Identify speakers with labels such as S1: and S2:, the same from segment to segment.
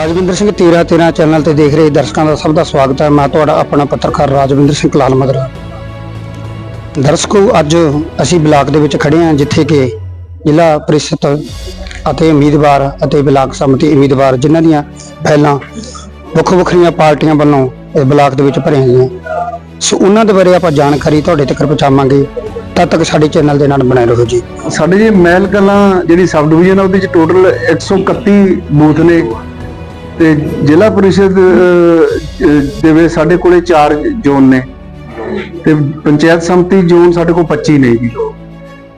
S1: ਰਾਜਵਿੰਦਰ ਸਿੰਘ ਤੀਰਾ ਤੇਰਾ ਚੈਨਲ ਤੇ ਦੇਖ ਰਹੇ ਦਰਸ਼ਕਾਂ ਦਾ ਸਭ ਦਾ ਸਵਾਗਤ ਹੈ। ਮੈਂ ਤੁਹਾਡਾ ਆਪਣਾ ਪੱਤਰਕਾਰ ਰਾਜਵਿੰਦਰ ਸਿੰਘ ਕਲਾਲ ਮਗਰਾ। ਦਰਸ਼ਕੋ, ਅੱਜ ਅਸੀਂ ਬਲਾਕ ਦੇ ਵਿੱਚ ਖੜੇ ਹਾਂ, ਜਿੱਥੇ ਕਿ ਜ਼ਿਲ੍ਹਾ ਪ੍ਰੀਸ਼ਦ ਅਤੇ ਉਮੀਦਵਾਰ ਅਤੇ ਬਲਾਕ ਸਮਿਤੀ ਉਮੀਦਵਾਰ ਜਿਨ੍ਹਾਂ ਦੀਆਂ ਪਹਿਲਾਂ ਵੱਖੋ ਵੱਖਰੀਆਂ ਪਾਰਟੀਆਂ ਵੱਲੋਂ ਇਹ ਬਲਾਕ ਦੇ ਵਿੱਚ ਭਰੀਆਂ ਗਈਆਂ। ਸੋ ਉਹਨਾਂ ਦੇ ਬਾਰੇ ਆਪਾਂ ਜਾਣਕਾਰੀ ਤੁਹਾਡੇ ਤੱਕ ਪਹੁੰਚਾਵਾਂਗੇ। ਤਦ ਤੱਕ ਸਾਡੇ ਚੈਨਲ ਦੇ ਨਾਲ ਬਣੇ ਰਹੋ ਜੀ।
S2: ਸਾਡੇ ਜੀ ਮਹਿਲ ਕਲਾਂ ਜਿਹੜੀ ਸਬ ਡਿਵੀਜ਼ਨ ਆ ਉਹਦੇ ਚ ਟੋਟਲ 131 ਬੂਥ ਨੇ। ਤੇ ਜ਼ਿਲ੍ਹਾ ਪਰਿਸ਼ਦ ਦੇ ਵਿੱਚ ਸਾਡੇ ਕੋਲੇ 4 ਜ਼ੋਨ ਨੇ ਤੇ ਪੰਚਾਇਤ ਸੰਮਤੀ ਜ਼ੋਨ ਸਾਡੇ ਕੋਲ 25 ਨੇ ਜੀ।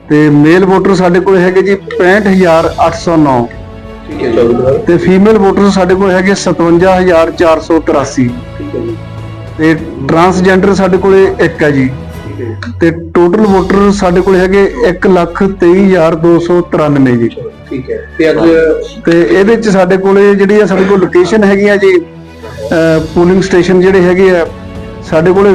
S2: ਤੇ ਮੇਲ ਵੋਟਰ ਸਾਡੇ ਕੋਲ ਹੈਗੇ ਜੀ 65809
S3: ਠੀਕ ਹੈ
S2: ਤੇ ਫੀਮੇਲ ਵੋਟਰ ਸਾਡੇ ਕੋਲ ਹੈਗੇ 57483
S3: ਠੀਕ ਹੈ
S2: ਤੇ ਟਰਾਂਸਜੈਂਡਰ ਸਾਡੇ ਕੋਲੇ ਇੱਕ ਹੈ ਜੀ। ਤੇ ਟੋਟਲ ਵੋਟਰ ਸਾਡੇ ਕੋਲ ਹੈਗੇ 123293 ਜੀ।
S3: ਠੀਕ ਹੈ। ਤੇ ਅੱਜ
S2: ਤੇ ਇਹਦੇ ਚ ਸਾਡੇ ਕੋਲੇ ਜਿਹੜੀ ਆ ਸਾਡੇ ਕੋਲ ਲੋਕੇਸ਼ਨ ਹੈਗੀ ਆ ਜੀ ਪੂਲਿੰਗ ਸਟੇਸ਼ਨ ਜਿਹੜੇ ਹੈਗੇ ਆ ਸਾਡੇ ਕੋਲੇ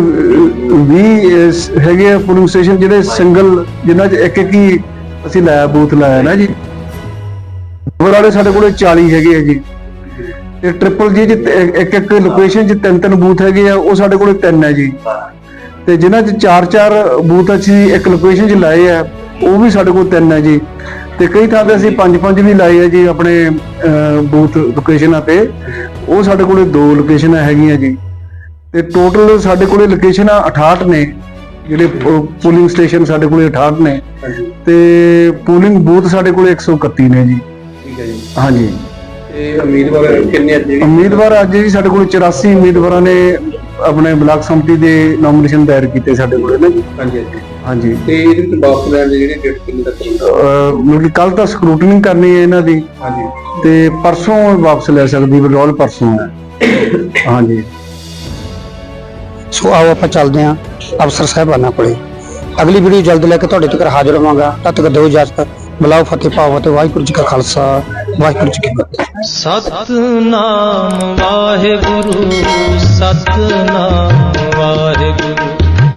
S2: 20 ਹੈਗੇ ਆ ਪੂਲਿੰਗ ਸਟੇਸ਼ਨ ਜਿਹੜੇ ਸਿੰਗਲ ਜਿਨ੍ਹਾਂ ਚ ਇੱਕ ਇੱਕ ਹੀ ਅਸੀਂ ਲਾਇਆ ਬੂਥ ਲਾਇਆ ਨਾ ਜੀ। ਹੋਰ ਵਾਲੇ ਸਾਡੇ ਕੋਲੇ 40 ਹੈਗੇ ਆ ਜੀ। ਤੇ ਟ੍ਰਿਪਲ ਜੀ ਇੱਕ ਇੱਕ ਲੋਕੇਸ਼ਨ ਚ ਤਿੰਨ ਤਿੰਨ ਬੂਥ ਹੈਗੇ ਆ ਉਹ ਸਾਡੇ ਕੋਲੇ ਤਿੰਨ ਹੈ ਜੀ। ਤੇ ਜਿਨ੍ਹਾਂ ਚ ਚਾਰ ਚਾਰ ਬੂਥ ਅਸੀਂ ਇੱਕ ਲੋਕੇਸ਼ਨ 'ਚ ਲਾਏ ਆ ਉਹ ਵੀ ਸਾਡੇ ਕੋਲ ਤਿੰਨ ਹੈ ਜੀ। ਤੇ ਕਈ ਥਾਂ ਤੇ ਅਸੀਂ ਪੰਜ ਪੰਜ ਵੀ ਲਾਏ ਆ ਜੀ ਆਪਣੇ ਬੂਥ ਲੋਕੇਸ਼ਨਾਂ ਤੇ। ਉਹ ਸਾਡੇ ਕੋਲੇ ਦੋ ਲੋਕੇਸ਼ਨਾਂ ਹੈਗੀਆਂ ਜੀ। ਤੇ ਟੋਟਲ ਸਾਡੇ ਕੋਲੇ ਲੋਕੇਸ਼ਨਾਂ 68 ਨੇ ਜਿਹੜੇ ਪੋਲਿੰਗ ਸਟੇਸ਼ਨ ਸਾਡੇ ਕੋਲੇ 68 ਨੇ। ਤੇ ਪੋਲਿੰਗ ਬੂਥ ਸਾਡੇ ਕੋਲੇ 131 ਨੇ ਜੀ।
S3: ਠੀਕ ਹੈ ਜੀ।
S2: ਹਾਂਜੀ।
S3: ਤੇ ਉਮੀਦਵਾਰ ਕਿੰਨੇ ਅੱਜ
S2: ਉਮੀਦਵਾਰ ਅੱਜ ਜੀ ਸਾਡੇ ਕੋਲ 84 ਉਮੀਦਵਾਰਾਂ ਨੇ ਆਪਣੇ ਬਲਾਕ ਸੰਮਤੀ ਦੇ ਨੋਮੀਨੇਸ਼ਨ ਦਾਇਰ ਕੀਤੇ ਸਾਡੇ ਕੋਲੇ ਨਾ ਜੀ।
S3: ਹਾਂਜੀ ਹਾਂਜੀ।
S2: ਹਾਂਜੀ।
S3: ਤੇ ਇਹਦੇ ਵਿੱਚ ਵਾਪਸ ਲੈਣ ਦੀ ਜਿਹੜੀ ਡੇਟ ਕਿੰਨੀ ਤੱਕ?
S2: ਅਹ ਮਤਲਬ ਕਿ ਕੱਲ ਤਾਂ ਸਕਰੂਟਨਿੰਗ ਕਰਨੀ ਹੈ ਇਹਨਾਂ ਦੀ।
S3: ਹਾਂਜੀ।
S2: ਤੇ ਪਰਸੋਂ ਵਾਪਸ ਲੈ ਸਕਦੀ ਵਿਡਰੋਲ ਪਰਸੋਂ। ਹਾਂਜੀ।
S1: ਸੋ ਆਓ ਆਪਾਂ ਚੱਲਦੇ ਹਾਂ ਅਫਸਰ ਸਾਹਿਬਾਨਾਂ ਕੋਲੇ। ਅਗਲੀ ਵੀਡੀਓ ਜਲਦ ਲੈ ਕੇ ਤੁਹਾਡੇ ਤੱਕ ਹਾਜ਼ਰ ਹੋਵਾਂਗਾ। ਤਦ ਤੱਕ ਦਿਓ ਇਜਾਜ਼ਤ। ਬਲਾਓ ਫਤਿਹ ਪਾਓ ਅਤੇ ਵਾਹਿਗੁਰੂ ਜੀ ਕਾ ਖਾਲਸਾ। ਵਾਹਿਗੁਰੂ ਜੀ ਕੀ ਫਤਿਹ।
S4: ਸਤਨਾਮ ਵਾਹਿਗੁਰੂ। ਸਤਨਾਮ। ਵਾਹਿਗੁਰੂ